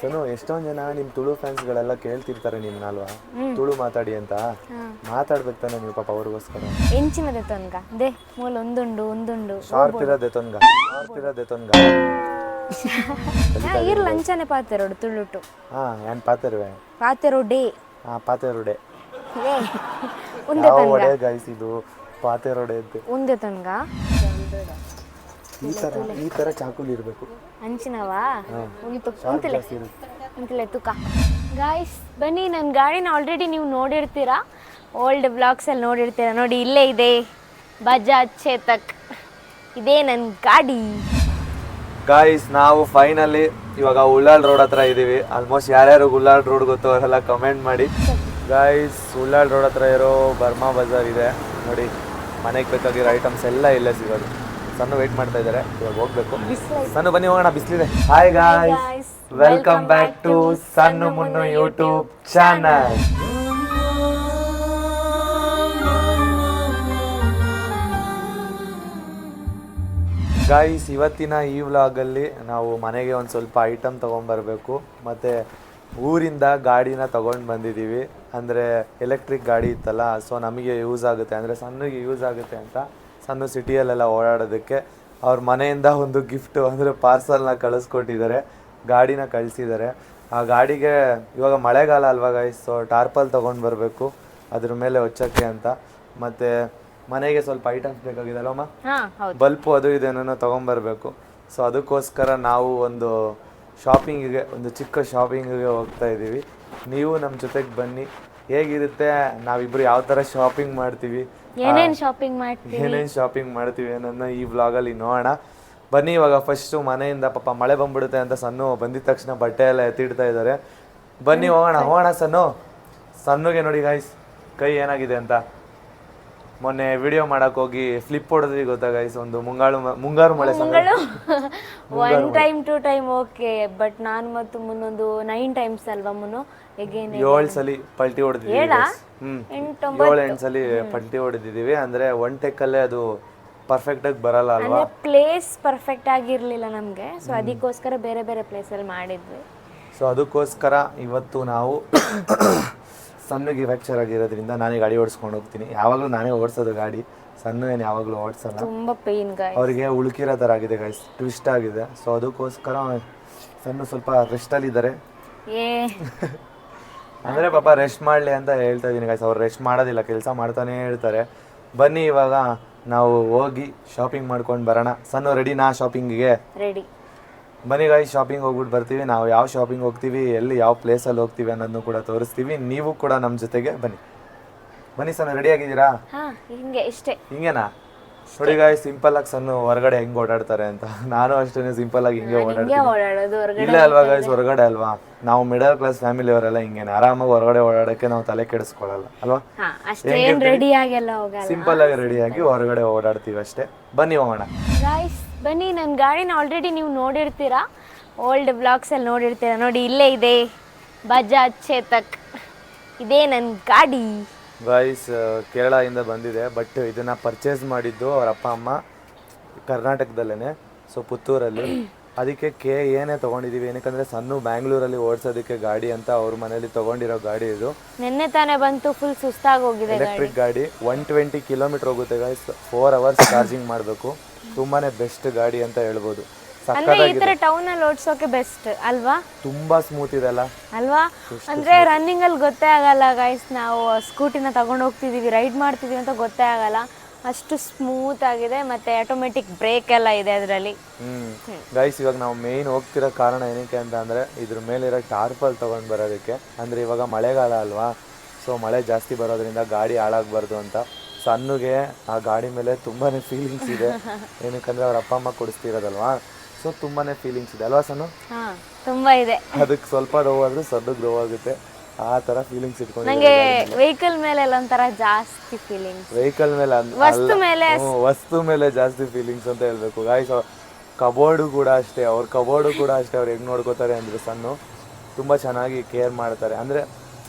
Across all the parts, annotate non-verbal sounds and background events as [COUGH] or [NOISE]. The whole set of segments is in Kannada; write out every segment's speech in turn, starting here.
ಸನು ಎಷ್ಟೊಂದ್ ಜನ ನಿಮ್ ತುಳು ಫ್ಯಾನ್ಸ್ ಗಳೆಲ್ಲ ಕೇಳ್ತಿರ್ತಾರೆ ನಿಮ್ನ ಅಲ್ವಾ? ತುಳು ಮಾತಾಡಿ ಅಂತ. ಮಾತಾಡ್ಬೇಕು ತಾನೆ ನೀವು ಪಾಪ ಅವ್ರಿಗೋಸ್ಕರ. ಎಂಚಿನದೆ ತೊನ್ಗ ದೇ ಮೂಲ ಒಂದುಂಡು ಒಂದುಂಡು. ಶಾರ್ಪ್ ಇರೋದೆ ತೊನ್ಗ ಶಾರ್ಪ್ ಇರೋದೆ ತೊನ್ಗ ಇರ್ ಲಂಚನೆ ಪಾತೆರೋಡು ತುಳುಟು. ಹಾ ಏನ್ ಪಾತೆರುವೆ? ಪಾತೆರೋ ಡೇ ಹಾ ಪಾತೆರುಡೆ ಡೇ ಒಂದೇ ತನ್ಗ ಗೈಸ್ ಇದು? ಪಾತೆರೋಡೆ ಅಂತ. ಒಂದೇ ತನ್ಗ ಈ ತರ ಈ ತರ ಚಾಕುಲಿ ಇರಬೇಕು. ಅಂಚಿನವಾ? ಮುಗಿತು ಕುಂತಲೆ ಉಂತಿಲೆ ತುಕ. ಗಾಯ್ಸ್ ಬನ್ನಿ ನನ್ನ ಗಾಡಿನ ಆಲ್ರೆಡಿ ನೀವು ನೋಡಿರ್ತೀರಾ? ಓಲ್ಡ್ ಬ್ಲಾಗ್ಸಲ್ಲಿ ನೋಡಿರ್ತೀರಾ? ನೋಡಿ ಇಲ್ಲೇ ಇದೆ. ಬಜಾಜ್ ಚೇತಕ್ ಇದೇ ನನ್ನ ಗಾಡಿ. ಗಾಯ್ಸ್ ನಾವು ಫೈನಲಿ ಇವಾಗ ಉಳ್ಳಾಳ್ ರೋಡ್ ಹತ್ರ ಇದ್ದೀವಿ ಆಲ್ಮೋಸ್ಟ್ ಯಾರ್ಯಾರು ಉಳ್ಳಾಳ್ ರೋಡ್ ಗೊತ್ತು ಅವರೆಲ್ಲ ಕಮೆಂಟ್ ಮಾಡಿ. ಗಾಯ್ಸ್ ಉಳ್ಳಾಳ್ ರೋಡ್ ಹತ್ರ ಇರೋ ಬರ್ಮಾ ಬಜಾರ್ ಇದೆ. ನೋಡಿ ಮನೆಗೆ ಬೇಕಾಗಿರೋ ಐಟಮ್ಸ್ ಎಲ್ಲ ಇಲ್ಲೇ ಸಿಗೋದು. ಸಣ್ಣ ವೇಟ್ ಮಾಡ್ತಾ ಇದ್ದಾರೆ. ಇವಾಗ ಹೋಗ್ಬೇಕು. ಸಣ್ಣ ಬನ್ನಿ ಹೋಗೋಣ ಬಿಸಿಲಿದೆ. Hi guys welcome back to ಸಣ್ಣ ಮುನ್ನು ಯೂಟ್ಯೂಬ್ ಚಾನಲ್ ಗಾಯ್ಸ್ ಇವತ್ತಿನ ಈ ವ್ಲಾಗಲ್ಲಿ ನಾವು ಮನೆಗೆ ಒಂದು ಸ್ವಲ್ಪ ಐಟಮ್ ತೊಗೊಂಬರ್ಬೇಕು ಮತ್ತು ಊರಿಂದ ಗಾಡಿನ ತೊಗೊಂಡು ಬಂದಿದ್ದೀವಿ. ಅಂದರೆ ಎಲೆಕ್ಟ್ರಿಕ್ ಗಾಡಿ ಇತ್ತಲ್ಲ ಸೊ ನಮಗೆ ಯೂಸ್ ಆಗುತ್ತೆ. ಅಂದರೆ ಸಣ್ಣಗೆ ಯೂಸ್ ಆಗುತ್ತೆ ಅಂತ. ಸಣ್ಣ ಸಿಟಿಯಲ್ಲೆಲ್ಲ ಓಡಾಡೋದಕ್ಕೆ ಅವ್ರ ಮನೆಯಿಂದ ಒಂದು ಗಿಫ್ಟು ಅಂದರೆ ಪಾರ್ಸಲ್ನ ಕಳಿಸ್ಕೊಟ್ಟಿದ್ದಾರೆ ಗಾಡಿನ ಕಳಿಸಿದ್ದಾರೆ. ಆ ಗಾಡಿಗೆ ಇವಾಗ ಮಳೆಗಾಲ ಅಲ್ವಾ ಗೈಸ್ ಸೊ ಟಾರ್ಪಲ್ ತೊಗೊಂಡು ಬರಬೇಕು ಅದ್ರ ಮೇಲೆ ಹೊಚ್ಚಕ್ಕೆ ಅಂತ. ಮತ್ತು ಮನೆಗೆ ಸ್ವಲ್ಪ ಐಟಮ್ಸ್ ಬೇಕಾಗಿದೆಲ್ಲಮ್ಮ ಬಲ್ಪು ಅದು ಇದೇನೋ ತೊಗೊಂಬರ್ಬೇಕು ಸೊ ಅದಕ್ಕೋಸ್ಕರ ನಾವು ಒಂದು ಶಾಪಿಂಗಿಗೆ ಒಂದು ಚಿಕ್ಕ ಶಾಪಿಂಗಿಗೆ ಹೋಗ್ತಾ ಇದ್ದೀವಿ ನೀವು ನಮ್ಮ ಜೊತೆಗೆ ಬನ್ನಿ. ಹೇಗಿರುತ್ತೆ? ನಾವಿಬ್ರು ಯಾವ ಥರ ಶಾಪಿಂಗ್ ಮಾಡ್ತೀವಿ? ಏನೇನ್ ಶಾಪಿಂಗ್ ಮಾಡ್ತೀವಿ? ಏನೇನು ಶಾಪಿಂಗ್ ಮಾಡ್ತೀವಿ ಅನ್ನೋದನ್ನ ಈ ವ್ಲಾಗಲ್ಲಿ ನೋಡೋಣ. ಬನ್ನಿ ಇವಾಗ ಫಸ್ಟು ಮನೆಯಿಂದ ಪಾಪ ಮಳೆ ಬಂದ್ಬಿಡುತ್ತೆ ಅಂತ ಸಣ್ಣ ಬಂದಿದ ತಕ್ಷಣ ಬಟ್ಟೆ ಎಲ್ಲ ಎತ್ತಿಡ್ತಾ ಇದ್ದಾರೆ ಬನ್ನಿ ಹೋಗೋಣ ಹೋಗೋಣ ಸಣ್ಣು ಸಣ್ಣಗೆ ನೋಡಿ ಗಾಯ್ಸ್ ಕೈ ಏನಾಗಿದೆ ಅಂತ. ಮೊನ್ನೆ ವಿಡಿಯೋ ಮಾಡಕ್ ಹೋಗಿ ಫ್ಲಿಪ್ ಹೊಡೆದ್ರಿ ಗೊತ್ತಾ ಗೈಸ್ ಒಂದು ಮುಂಗಾರು ಮ- ಮುಂಗಾರು ಮಳೆ ಸಮಯ one time two time okay but ನಾನು ಮತ್ತು ಮುನ್ನೊಂದು ನೈನ್ ಟೈಮ್ಸ್ ಅಲ್ವಾ ಮುನ್ನು? ಎಗೇನ್ ಏಳು ಸಲಿ ಪಲ್ಟಿ ಹೊಡೆದಿದ್ದೀವಿ ಏಳಾ? ಹ್ಮ್. ಏಳು ಎಂಟು ಸಲಿ ಪಲ್ಟಿ ಹೊಡೆದಿದ್ದೀವಿ. ಅಂದ್ರೆ ಒನ್ ಟೆಕ್ಕಲ್ಲೇ ಅದು ಪರ್ಫೆಕ್ಟ್ ಆಗಿ ಬರಲ್ಲ ಅಲ್ವಾ? ಪ್ಲೇಸ್ ಪರ್ಫೆಕ್ಟ್ ಆಗಿರ್ಲಿಲ್ಲ ನಮ್ಗೆ. ಸೊ ಅದಕ್ಕೋಸ್ಕರ ಬೇರೆ ಬೇರೆ ಪ್ಲೇಸ್ ಅಲ್ಲಿ ಮಾಡಿದ್ವಿ. ಸೊ ಅದಕ್ಕೋಸ್ಕರ ಇವತ್ತು ನಾವು ಸಣ್ಣಗೆ ಫ್ಯಾಕ್ಚರ್ ಆಗಿರೋದ್ರಿಂದ ನಾನೇ ಗಾಡಿ ಓಡಿಸ್ಕೊಂಡು ಹೋಗ್ತೀನಿ. ಯಾವಾಗಲೂ ನಾನೇ ಓಡಿಸೋದು ಗಾಡಿ. ಸಣ್ಣ ಏನು ಯಾವಾಗಲೂ ಓಡಿಸಲ್ಲ. ತುಂಬಾ ಪೇನ್ ಅವರಿಗೆ ಉಳುಕಿರೋ ಥರ ಆಗಿದೆ ಗೈಸ್ ಟ್ವಿಸ್ಟ್ ಆಗಿದೆ. ಸೊ ಅದಕ್ಕೋಸ್ಕರ ಸಣ್ಣ ಸ್ವಲ್ಪ ರೆಸ್ಟಲ್ಲಿದ್ದಾರೆ ಅಂದ್ರೆ ಪಾಪ ರೆಸ್ಟ್ ಮಾಡಲಿ ಅಂತ ಹೇಳ್ತಾ ಇದ್ದೀನಿ ಗೈಸ್ ಅವ್ರು ರೆಸ್ಟ್ ಮಾಡೋದಿಲ್ಲ ಕೆಲಸ ಮಾಡ್ತಾನೆ ಇರ್ತಾರೆ. ಬನ್ನಿ ಇವಾಗ ನಾವು ಹೋಗಿ ಶಾಪಿಂಗ್ ಮಾಡ್ಕೊಂಡು ಬರೋಣ. ಸಣ್ಣ ರೆಡಿನಾ ಶಾಪಿಂಗಿಗೆ ರೆಡಿ ಬನ್ನಿ ಗಾಯ್ಸ್ ಶಾಪಿಂಗ್ ಹೋಗ್ಬಿಟ್ಟು ಬರ್ತೀವಿ. ನಾವು ಯಾವ ಶಾಪಿಂಗ್ ಹೋಗ್ತೀವಿ ಎಲ್ಲಿ ಯಾವ ಪ್ಲೇಸಲ್ಲಿ ಹೋಗ್ತೀವಿ ಅನ್ನೋದನ್ನು ಕೂಡ ತೋರಿಸ್ತೀವಿ. ನೀವು ಕೂಡ ನಮ್ಮ ಜೊತೆಗೆ ಬನ್ನಿ. ಬನ್ನಿ ಸರ್ ರೆಡಿ ಆಗಿದ್ದೀರಾ? ಹಿಂಗೆ ಇಷ್ಟೇ. ಹಿಂಗೇನಾ? ನೋಡಿ ಗಾಯ್ಸ್ ಸಿಂಪಲ್ ಆಗಿ ಸಣ್ಣ ಹೊರಗಡೆ ಹೆಂಗ್ ಓಡಾಡ್ತಾರೆ ಅಂತ. ನಾನು ಅಷ್ಟೇ ಸಿಂಪಲ್ ಆಗಿ ಹಿಂಗೆ ಓಡಾಡ್ತೀನಿ. ಇಲ್ಲೇ ಅಲ್ವಾ ಗೈಸ್ ಹೊರಗಡೆ ಅಲ್ವಾ? ನಾವು ಮಿಡಲ್ ಕ್ಲಾಸ್ ಫ್ಯಾಮಿಲಿ ಅವರೆಲ್ಲ ಹಿಂಗೇನೆ. ಆರಾಮಾಗಿ ಹೊರಗಡೆ ಓಡಾಡಕ್ಕೆ ನಾವು ತಲೆ ಕೆಡಿಸ್ಕೊಳ್ಳಲ್ಲ ಅಲ್ವಾ? ಸಿಂಪಲ್ ಆಗಿ ರೆಡಿ ಆಗಿ ಹೊರಗಡೆ ಓಡಾಡ್ತೀವಿ ಅಷ್ಟೇ. ಬನ್ನಿ ಹೋಗೋಣ. ಗಾಯ್ಸ್ ಬನ್ನಿ ನನ್ನ ಗಾಡಿನ ಆಲ್ರೆಡಿ ನೀವು ನೋಡಿರ್ತೀರಾ? ಓಲ್ಡ್ ಬ್ಲಾಗ್ಸಲ್ಲಿ ನೋಡಿರ್ತೀರಾ? ನೋಡಿ ಇಲ್ಲೇ ಇದೆ. ಬಜಾಜ್ ಚೇತಕ್ ಇದೇ ನನ್ನ ಗಾಡಿ. ಗಾಯ್ಸ್ ಕೇರಳದಿಂದ ಬಂದಿದೆ ಬಟ್ ಇದನ್ನ ಪರ್ಚೇಸ್ ಮಾಡಿದ್ದು ಅವ್ರ ಅಪ್ಪ ಅಮ್ಮ ಕರ್ನಾಟಕದಲ್ಲೇ ಸೊ ಪುತ್ತೂರಲ್ಲಿ. ಅದಕ್ಕೆ ಕೆ ಏನೇ ತಗೊಂಡಿದೀವಿ ಏನಕ್ಕಂದ್ರೆ ಸಣ್ಣ ಬ್ಯಾಂಗ್ಳೂರಲ್ಲಿ ಓಡಿಸೋದಕ್ಕೆ ಗಾಡಿ ಅಂತ ಅವ್ರ ಮನೇಲಿ ತಗೊಂಡಿರೋ ಗಾಡಿ ಇದು. ನಿನ್ನೆ ತಾನೇ ಬಂತು ಫುಲ್ ಸುಸ್ತಾಗಿ ಹೋಗಿದೆ ಎಲೆಕ್ಟ್ರಿಕ್ ಗಾಡಿ ಒನ್ ಟ್ವೆಂಟಿ ಕಿಲೋಮೀಟರ್ ಹೋಗುತ್ತೆ ಗಾಯ್ಸ್ ಫೋರ್ ಅವರ್ಸ್ ಚಾರ್ಜಿಂಗ್ ಮಾಡಬೇಕು. ತುಂಬಾನೇ ಬೆಸ್ಟ್ ಗಾಡಿ ಅಂತ ಹೇಳ್ಬೋದು. ಅಂದ್ರೆ ಈ ತರ ಟೌನ್ ಅಲ್ಲಿ ಓಡಿಸೋಕೆ ಬೆಸ್ಟ್ ಅಲ್ವಾ? ತುಂಬಾ ಸ್ಮೂತ್ ಇದೆ ಅಲ್ಲ? ಅಲ್ವಾ? ಅಂದ್ರೆ ರನ್ನಿಂಗ್ ಅಲ್ಲಿ ಗೊತ್ತೇ ಆಗಲ್ಲ ಗೈಸ್ ನಾವು ಸ್ಕೂಟಿನ ತಗೊಂಡು ಹೋಗ್ತಿದೀವಿ ರೈಡ್ ಮಾಡ್ತಿದೀವಿ ಅಂತ ಗೊತ್ತೇ ಆಗಲ್ಲ. ಅಷ್ಟು ಸ್ಮೂತ್ ಆಗಿದೆ ಮತ್ತೆ ಆಟೋಮೆಟಿಕ್ ಬ್ರೇಕ್ ಎಲ್ಲ ಇದೆ ಅದರಲ್ಲಿ. ಹ್ಮ್. ಗೈಸ್ ಇವಾಗ ನಾವು ಮೇನ್ ಹೋಗ್ತಿರೋ ಕಾರಣ ಏನಕ್ಕೆ ಅಂತ ಅಂದ್ರೆ ಇದ್ರ ಮೇಲಿರೋ ಟಾರ್ಪಲ್ ತಗೊಂಡ್ ಬರೋದಕ್ಕೆ. ಅಂದ್ರೆ ಇವಾಗ ಮಳೆಗಾಲ ಅಲ್ವಾ? ಸೊ ಮಳೆ ಜಾಸ್ತಿ ಬರೋದ್ರಿಂದ ಗಾಡಿ ಹಾಳಾಗ್ಬಾರ್ದು ಅಂತ. ಸಣ್ಣಗೆ ಆ ಗಾಡಿ ಮೇಲೆ ತುಂಬಾನೇ ಫೀಲಿಂಗ್ಸ್ ಇದೆ. [LAUGHS] ಏನಕ್ಕಂದ್ರೆ ಅವ್ರ ಅಪ್ಪ ಅಮ್ಮ ಕೊಡಿಸ್ತಿರೋದಲ್ವಾ? ಸೊ ತುಂಬಾನೇ ಫೀಲಿಂಗ್ಸ್ ಇದೆ. ಅಲ್ವಾ ಸನು? ಹಾ ತುಂಬಾ ಇದೆ. ಅದಕ್ಕೆ ಸ್ವಲ್ಪ ನೋವು ಆದ್ರೆ ಸದ್ದು ಗ್ರೋ ಆಗುತ್ತೆ. ಆ ತರ ಫೀಲಿಂಗ್ಸ್ ಇಟ್ಕೊಂಡು ನನಗೆ ವೆಹಿಕಲ್ ಮೇಲೆ ಎಲ್ಲ ಒಂಥರ ಜಾಸ್ತಿ ಫೀಲಿಂಗ್ಸ್ ವೆಹಿಕಲ್ ಮೇಲೆ ವಸ್ತು ಅಲ್ಲ- ಮೇಲೆ ಹ್ಮ್, ವಸ್ತು ಮೇಲೆ ಜಾಸ್ತಿ ಫೀಲಿಂಗ್ಸ್ ಅಂತ ಹೇಳ್ಬೇಕು. ಗಾಯ್ಸ್ ಕಬೋರ್ಡು ಕೂಡ ಅಷ್ಟೇ. ಅವ್ರ ಕಬೋರ್ಡು ಕೂಡ ಅಷ್ಟೇ. ಅವ್ರು ಹೆಂಗ್ ನೋಡ್ಕೋತಾರೆ ಅಂದ್ರೆ ಸಣ್ಣ ತುಂಬಾ ಚೆನ್ನಾಗಿ ಕೇರ್ ಮಾಡ್ತಾರೆ. ಅಂದ್ರೆ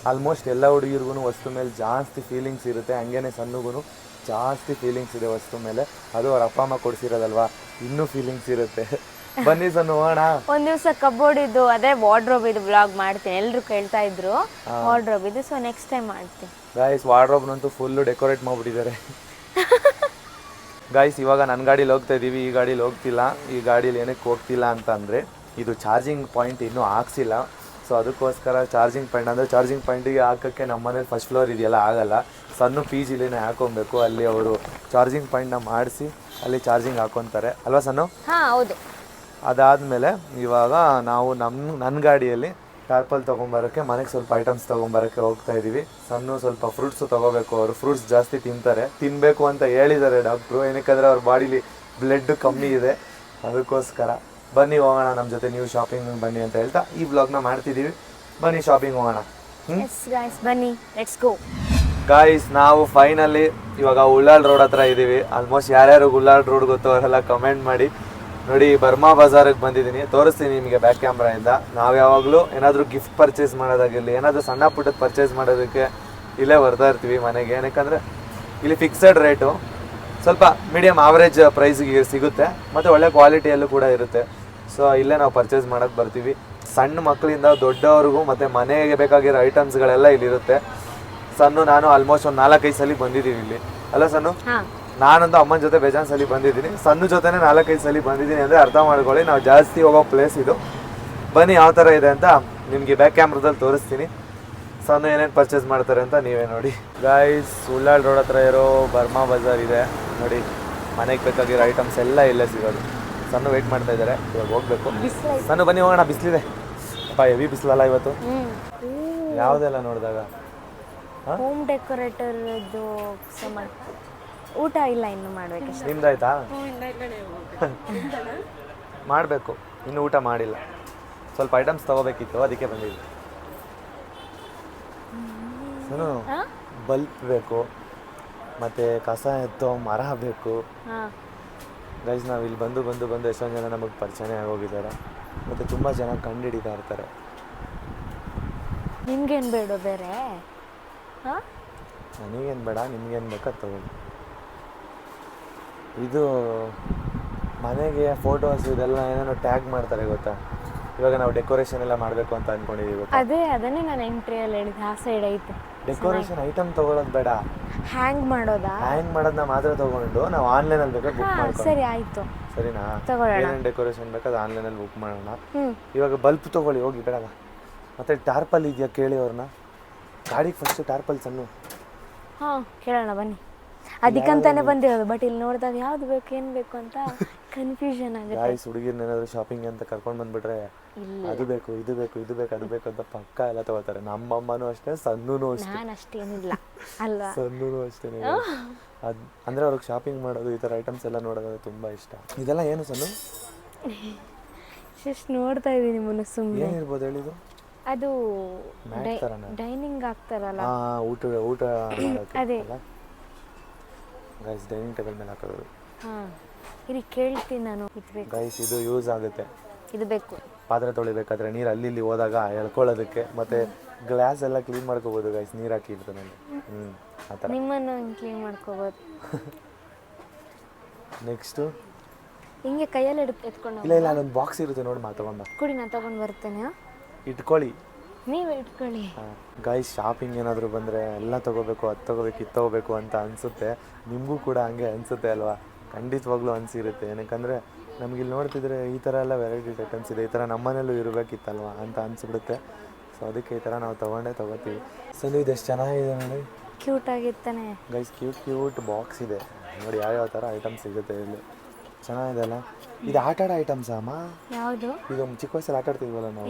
ಆಲ್ಮೋಸ್ಟ್ ಎಲ್ಲ ಹುಡುಗಿರ್ಗು ವಸ್ತು ಮೇಲೆ ಜಾಸ್ತಿ ಫೀಲಿಂಗ್ಸ್ ಇರುತ್ತೆ. ಹಂಗೇನೆ ಸಣ್ಣಗೂ ಜಾಸ್ತಿ ಫೀಲಿಂಗ್ಸ್ ಇದೆ ವಸ್ತು ಮೇಲೆ. ಅದು ಅವ್ರ ಅಪ್ಪ ಅಮ್ಮ ಕೊಡ್ಸಿರೋದಲ್ವಾ? ಇನ್ನೂ ಫೀಲಿಂಗ್ಸ್ ಇರುತ್ತೆ. ಬನ್ನಿ ಸರ್ ಹೋಗೋಣ. ಒಂದ್ ದಿವಸ ಕಬೋರ್ಡ್ ಇದ್ದು ಅದೇ ವಾರ್ಡ್ರೋಬ್ ಇದು ಬ್ಲಾಗ್ ಮಾಡ್ತೀನಿ. ಎಲ್ರು ಕೇಳ್ತಾ ಇದ್ರು. ವಾರ್ಡ್ರೋಬ್ ಇದು ಸೊ ನೆಕ್ಸ್ಟ್ ಟೈಮ್ ಮಾಡ್ತೀನಿ. ಗಾಯ್ಸ್ ವಾರ್ಡ್ರೋಬ್ ನಂತೂ ಫುಲ್ ಡೆಕೋರೇಟ್ ಮಾಡ್ಬಿಟ್ಟಿದ್ದಾರೆ. ಗಾಯ್ಸ್ ಇವಾಗ ನನ್ನ ಗಾಡೀಲಿ ಹೋಗ್ತಾ ಇದ್ದೀವಿ ಈ ಗಾಡೀಲಿ ಹೋಗ್ತಿಲ್ಲ. ಈ ಗಾಡೀಲಿ ಏನಕ್ಕೆ ಹೋಗ್ತಿಲ್ಲ ಅಂತ ಅಂದರೆ ಇದು ಚಾರ್ಜಿಂಗ್ ಪಾಯಿಂಟ್ ಇನ್ನೂ ಹಾಕ್ಸಿಲ್ಲ. ಸೊ ಅದಕ್ಕೋಸ್ಕರ ಚಾರ್ಜಿಂಗ್ ಪಾಯಿಂಟ್ ಅಂದರೆ ಚಾರ್ಜಿಂಗ್ ಪಾಯಿಂಟಿಗೆ ಹಾಕೋಕ್ಕೆ ನಮ್ಮ ಮನೇಲಿ ಫಸ್ಟ್ ಫ್ಲೋರ್ ಇದೆಯಲ್ಲ ಆಗಲ್ಲ. ಸಣ್ಣ ಪಿ ಜಿಲೇನೆ ಹಾಕೊಬೇಕು ಅಲ್ಲಿ ಅವರು ಚಾರ್ಜಿಂಗ್ ಪಾಯಿಂಟ್ನ ಮಾಡಿಸಿ ಅಲ್ಲಿ ಚಾರ್ಜಿಂಗ್ ಹಾಕೊತಾರೆ. ಅಲ್ವಾ ಸಣ್ಣ ಹಾ ಹೌದು. ಅದಾದಮೇಲೆ ಇವಾಗ ನಾವು ನಮ್ಮ ನನ್ನ ಗಾಡಿಯಲ್ಲಿ ಟಾರ್ಪಲ್ ತೊಗೊಂಬರೋಕ್ಕೆ ಮನೆಗೆ ಸ್ವಲ್ಪ ಐಟಮ್ಸ್ ತೊಗೊಂಬರೋಕ್ಕೆ ಹೋಗ್ತಾ ಇದ್ದೀವಿ ಸಣ್ಣ ಸ್ವಲ್ಪ ಫ್ರೂಟ್ಸು ತೊಗೋಬೇಕು. ಅವರು ಫ್ರೂಟ್ಸ್ ಜಾಸ್ತಿ ತಿಂತಾರೆ. ತಿನ್ನಬೇಕು ಅಂತ ಹೇಳಿದ್ದಾರೆ ಡಾಕ್ಟ್ರು ಏನಕ್ಕಂದ್ರೆ ಅವ್ರ ಬಾಡಿಲಿ ಬ್ಲಡ್ ಕಮ್ಮಿ ಇದೆ. ಅದಕ್ಕೋಸ್ಕರ ಬನ್ನಿ ಹೋಗೋಣ ನಮ್ಮ ಜೊತೆ. ನೀವು ಶಾಪಿಂಗ್ ಬನ್ನಿ ಅಂತ ಹೇಳ್ತಾ ಈ ಬ್ಲಾಗ್ನ ಮಾಡ್ತಿದ್ದೀವಿ ಬನ್ನಿ ಶಾಪಿಂಗ್ ಹೋಗೋಣ. ಬನ್ನಿ. ಲೆಟ್ಸ್ ಗೋ ಗಾಯ್ಸ್ ನಾವು ಫೈನಲಿ ಇವಾಗ ಉಳ್ಳಾಳ್ ರೋಡ್ ಹತ್ರ ಇದ್ದೀವಿ ಆಲ್ಮೋಸ್ಟ್ ಯಾರ್ಯಾರು ಉಳ್ಳಾಳ್ ರೋಡ್ ಗೊತ್ತೋ ಅವರೆಲ್ಲ ಕಮೆಂಟ್ ಮಾಡಿ. ನೋಡಿ, ಬರ್ಮಾ ಬಜಾರಿಗೆ ಬಂದಿದ್ದೀನಿ. ತೋರಿಸ್ತೀನಿ ನಿಮಗೆ ಬ್ಯಾಕ್ ಕ್ಯಾಮ್ರಾಯಿಂದ ನಾವು ಯಾವಾಗಲೂ ಏನಾದರೂ ಗಿಫ್ಟ್ ಪರ್ಚೇಸ್ ಮಾಡೋದಾಗಿರಲಿ, ಏನಾದರೂ ಸಣ್ಣ ಪುಟ್ಟದ ಪರ್ಚೇಸ್ ಮಾಡೋದಕ್ಕೆ ಇಲ್ಲೇ ಬರ್ತಾ ಇರ್ತೀವಿ ಮನೆಗೆ. ಏನಕ್ಕಂದರೆ, ಇಲ್ಲಿ ಫಿಕ್ಸೆಡ್ ರೇಟು ಸ್ವಲ್ಪ ಮೀಡಿಯಮ್ ಆವ್ರೇಜ್ ಪ್ರೈಸ್ಗೆ ಸಿಗುತ್ತೆ ಮತ್ತು ಒಳ್ಳೆ ಕ್ವಾಲಿಟಿಯಲ್ಲೂ ಕೂಡ ಇರುತ್ತೆ. ಸೊ ಇಲ್ಲೇ ನಾವು ಪರ್ಚೇಸ್ ಮಾಡೋಕ್ಕೆ ಬರ್ತೀವಿ. ಸಣ್ಣ ಮಕ್ಕಳಿಂದ ದೊಡ್ಡವ್ರಿಗೂ ಮತ್ತು ಮನೆಗೆ ಬೇಕಾಗಿರೋ ಐಟಮ್ಸ್ಗಳೆಲ್ಲ ಇಲ್ಲಿರುತ್ತೆ. ಸಣ್ಣ ನಾನು ಆಲ್ಮೋಸ್ಟ್ ಒಂದು ನಾಲ್ಕೈದು ಸಲ ಬಂದಿದ್ದೀವಿ ಇಲ್ಲಿ. ಅಲ್ಲ ಸಣ್ಣ ನಾನಂತೂ ಅಮ್ಮನ ಜೊತೆ ಬೇಜಾನ್ ಸಲ ಬಂದಿದ್ದೀನಿ. ಸಣ್ಣ ಜೊತೆನೇ ನಾಲ್ಕೈದು ಸಲ ಬಂದಿದ್ದೀನಿ ಅಂದರೆ ಅರ್ಥ ಮಾಡ್ಕೊಳ್ಳಿ. ನಾವು ಜಾಸ್ತಿ ಹೋಗೋ ಪ್ಲೇಸ್ ಇದು. ಬನ್ನಿ ಯಾವ ಥರ ಇದೆ ಅಂತ ನಿಮಗೆ ಬ್ಯಾಕ್ ಕ್ಯಾಮ್ರಾದಲ್ಲಿ ತೋರಿಸ್ತೀನಿ. ಸಣ್ಣ ಏನೇನು ಪರ್ಚೇಸ್ ಮಾಡ್ತಾರೆ ಅಂತ ನೀವೇ ನೋಡಿ. ಗಾಯ್ಸ್ ಉಳ್ಳಾಳ್ ರೋಡ್ ಹತ್ರ ಇರೋ ಬರ್ಮಾ ಬಜಾರ್ ಇದೆ. ನೋಡಿ ಮನೆಗೆ ಬೇಕಾಗಿರೋ ಐಟಮ್ಸ್ ಎಲ್ಲ ಇಲ್ಲೇ ಸಿಗೋದು. ಸಣ್ಣ ವೆಯ್ಟ್ ಮಾಡ್ತಾ ಇದ್ದಾರೆ. ಇವಾಗ ಹೋಗ್ಬೇಕು. ಸಣ್ಣ ಬನ್ನಿ ಹೋಗೋಣ ಬಿಸಿಲಿದೆ. ಅಪ್ಪ ಹೆವಿ ಬಿಸಿಲಲ್ಲ ಇವತ್ತು? ಯಾವುದೆಲ್ಲ ನೋಡಿದಾಗ? ಹೋಮ್ ಡೆಕೋರೇಟರ್ ಊಟ ಇಲ್ಲ ಇನ್ನು ಮಾಡ್ಬೇಕಷ್ಟೇ ನಿಮ್ದಾಯ್ತಾ? ಮಾಡಬೇಕು. ಇನ್ನು ಊಟ ಮಾಡಿಲ್ಲ. ಸ್ವಲ್ಪ ಐಟಮ್ಸ್ ತಗೋಬೇಕಿತ್ತು ಅದಕ್ಕೆ ಬಂದಿದ್ದೆ. ಹಾ? ಬಲ್ಪ್ ಬೇಕು ಮತ್ತೆ ಕಸ ಎತ್ತು ಮರ ಬೇಕು. ಹಾ. ಗೈಸ್ ನಾವು ಇಲ್ಲಿ ಬಂದು ಬಂದು ಬಂದು ಎಷ್ಟೊಂದು ಜನ ನಮಗೆ ಪರಿಚಯನೇ ಆಗೋಗಿದ್ದಾರೆ. ಮತ್ತು ತುಂಬ ಜನ ಕಂಡು ಹಿಡಿತಾ ಇರ್ತಾರೆ. ನಿಮ್ಗೇನು ಬೇಡ ಬೇರೆ? ಹಾ? ನನಗೇನು ಬೇಡ ನಿಮ್ಗೇನು ಬೇಕಾ ತಗೊಳ್ಳಿ. ಇದು ಮನೆಗೆ ಫೋಟೋಸ್ ಇದೆಲ್ಲ ಏನೇನೋ ಟ್ಯಾಗ್ ಮಾಡ್ತಾರೆ ಗೊತ್ತಾ? ಇವಾಗ ನಾವು ಡೆಕೋರೇಷನ್ ಎಲ್ಲ ಮಾಡಬೇಕು ಅಂತ ಅನ್ಕೊಂಡಿದೀವಿ ಗೊತ್ತಾ? ಅದೇ ಅದನ್ನೇ ನಾನು ಎಂಟ್ರಿಯಲ್ಲಿ ಹೇಳಿದ್ದೆ ಆ ಸೈಡ್ ಐತೆ. ಡೆಕೋರೇಷನ್ ಐಟಮ್ ತಗೊಳ್ಳೋದು ಬೇಡ. ಹ್ಯಾಂಗ್ ಮಾಡೋದಾ? ಹ್ಯಾಂಗ್ ಮಾಡೋದನ್ನ ಮಾತ್ರ ತಗೊಂಡು ನಾವು ಆನ್ಲೈನಲ್ಲಿ ಬೇಕಾದ್ರೆ ಬುಕ್ ಮಾಡ್ಕೊಂಡು ಸರಿ ಆಯ್ತು. ಸರಿನಾ? ತಗೊಳ್ಳೋಣ. ಏನೇನು ಡೆಕೋರೇಷನ್ ಬೇಕಾದ್ರೆ ಆನ್ಲೈನಲ್ಲಿ ಬುಕ್ ಮಾಡೋಣ. ಇವಾಗ ಬಲ್ಪ್ ತಗೊಳ್ಳಿ ಹೋಗಿ ಬೇಡ ಮತ್ತೆ ಟಾರ್ಪಲ್ ಇದೆಯಾ ಕೇಳಿ ಅವ್ರನ್ನ. ಗಾಡಿ ಫಸ್ಟ್ ಟಾರ್ಪಲ್ ಸಣ್ಣ ಹಾ ಕೇಳೋಣ ಬನ್ನಿ. ಅದಕ್ಕಂತಾನೆ ಬಂದಿರೋದು ಬಟ್ ಇಲ್ಲಿ ನೋಡಿದಾಗ ಯಾವ್ದು ಬೇಕು ಏನ್ ಬೇಕು ಅಂತ ಕನ್ಫ್ಯೂಷನ್ ಆಗುತ್ತೆ. ಗಾಯ್ಸ್ ಹುಡುಗಿರ್ನ ಏನಾದ್ರು ಶಾಪಿಂಗ್ ಅಂತ ಕರ್ಕೊಂಡು ಬಂದ್ಬಿಟ್ರೆ ಅದು ಬೇಕು ಇದು ಬೇಕು ಇದು ಬೇಕು ಅದು ಬೇಕು ಅಂತ ಪಕ್ಕ ಎಲ್ಲ ತಗೋತಾರೆ. ನಮ್ಮಮ್ಮನೂ ಅಷ್ಟೇ ಸಣ್ಣನೂ ಅಷ್ಟೇ. ನಾನು ಅಷ್ಟೇನಿಲ್ಲ. ಅಲ್ವಾ? ಸಣ್ಣನೂ ಅಷ್ಟೇ ಅದ್ ಅಂದ್ರೆ ಅವ್ರಿಗೆ ಶಾಪಿಂಗ್ ಮಾಡೋದು ಈ ತರ ಐಟಮ್ಸ್ ಎಲ್ಲ ನೋಡೋದು ತುಂಬಾ ಇಷ್ಟ. ಇದೆಲ್ಲ ಏನು ಸಣ್ಣ ಜಸ್ಟ್ ನೋಡ್ತಾ ಇದೀನಿ ನಿಮ್ಮನ್ನ ಸುಮ್ಮನೆ ಏನಿರ್ಬೋದು ಹೇಳಿದು ಅದು ಮ್ಯಾಟ್ ಥರನಾ? ಡೈನಿಂಗ್ ಆಗ್ತಾರಲ್ಲ ಊಟ ಊಟ ಅದೇ. ಗೈಸ್ ಡೈನಿಂಗ್ ಟೇಬಲ್ ಮೇಲೆ ಹಾಕೋದು. ಹಾ. ಇರಿ ಕೇಳ್ತೀನಿ ನಾನು. ಇದು ಬೇಕು. ಗೈಸ್ ಇದು ಯೂಸ್ ಆಗುತ್ತೆ. ಇದು ಬೇಕು. ಪಾತ್ರೆ ತೊಳಿಬೇಕಾದ್ರೆ ನೀರು ಅಲ್ಲಿ ಇಲ್ಲಿ ಹೋದಾಗ ಎಳ್ಕೊಳ್ಳೋದಕ್ಕೆ ಮತ್ತೆ ಗ್ಲಾಸ್ ಎಲ್ಲ ಕ್ಲೀನ್ ಮಾಡ್ಕೋಬೋದು ಗೈಸ್ ನೀರು ಹಾಕಿ ಇರ್ತದೆ ಹ್ಞೂ ಆ ಥರ. ನಿಮ್ಮನ್ನು ಕ್ಲೀನ್ ಮಾಡ್ಕೋಬೋದು. [LAUGHS] ನೆಕ್ಸ್ಟು ಹಿಂಗೆ ಕೈಯಲ್ಲಿ ಎಡ್ ಎತ್ಕೊಂಡು ಇಲ್ಲ ಇಲ್ಲ ಅಲ್ಲೊಂದು ಬಾಕ್ಸ್ ಇರುತ್ತೆ ನೋಡಿ ಮಾ ತಗೊಂಡು ಕುಡಿ ನಾನು ತಗೊಂಡು ಬರ್ತೇನೆ ಇಟ್ಕೊಳ್ಳಿ. ನೀವು ಇಟ್ಕೊಳ್ಳಿ. ಗೈಸ್ ಶಾಪಿಂಗ್ ಏನಾದರೂ ಬಂದರೆ ಎಲ್ಲ ತೊಗೋಬೇಕು ಅದು ತೊಗೋಬೇಕು ಇದು ತೊಗೋಬೇಕು ಅಂತ ಅನಿಸುತ್ತೆ. ನಿಮಗೂ ಕೂಡ ಹಂಗೆ ಅನಿಸುತ್ತೆ ಅಲ್ವಾ? ಖಂಡಿತವಾಗ್ಲೂ ಅನಿಸಿರುತ್ತೆ. ಏನಕ್ಕಂದರೆ ನಮ್ಗೆ ಇಲ್ಲಿ ನೋಡ್ತಿದ್ರೆ ಈ ಥರ ಎಲ್ಲ ವೆರೈಟಿ ಐಟಮ್ಸ್ ಇದೆ. ಈ ಥರ ನಮ್ಮನೇಲೂ ಇರಬೇಕಿತ್ತಲ್ವಾ ಅಂತ ಅನಿಸ್ಬಿಡುತ್ತೆ. ಸೊ ಅದಕ್ಕೆ ಈ ಥರ ನಾವು ತೊಗೊಂಡೇ ತೊಗೋತೀವಿ. ಸೊ ಇದು ಎಷ್ಟು ಚೆನ್ನಾಗಿದೆ ನೋಡಿ. ಕ್ಯೂಟ್ ಆಗಿರ್ತಾನೆ ಗೈಸ್ ಕ್ಯೂಟ್ ಕ್ಯೂಟ್ ಬಾಕ್ಸ್ ಇದೆ. ನೋಡಿ ಯಾವ್ಯಾವ ಥರ ಐಟಮ್ಸ್ ಸಿಗುತ್ತೆ ಇಲ್ಲಿ. ಚೆನ್ನಾಗಿದೆ ಅಲ್ಲ ಇದು ಆಟ ಆಡೋ ಐಟಮ್ಸ್ ಅಮ್ಮ? ಯಾವುದು? ಇದು ಚಿಕ್ಕ ವಯಸ್ಸಲ್ಲಿ ಆಟ ಆಡ್ತಿದ್ವಲ್ಲ ನಾವು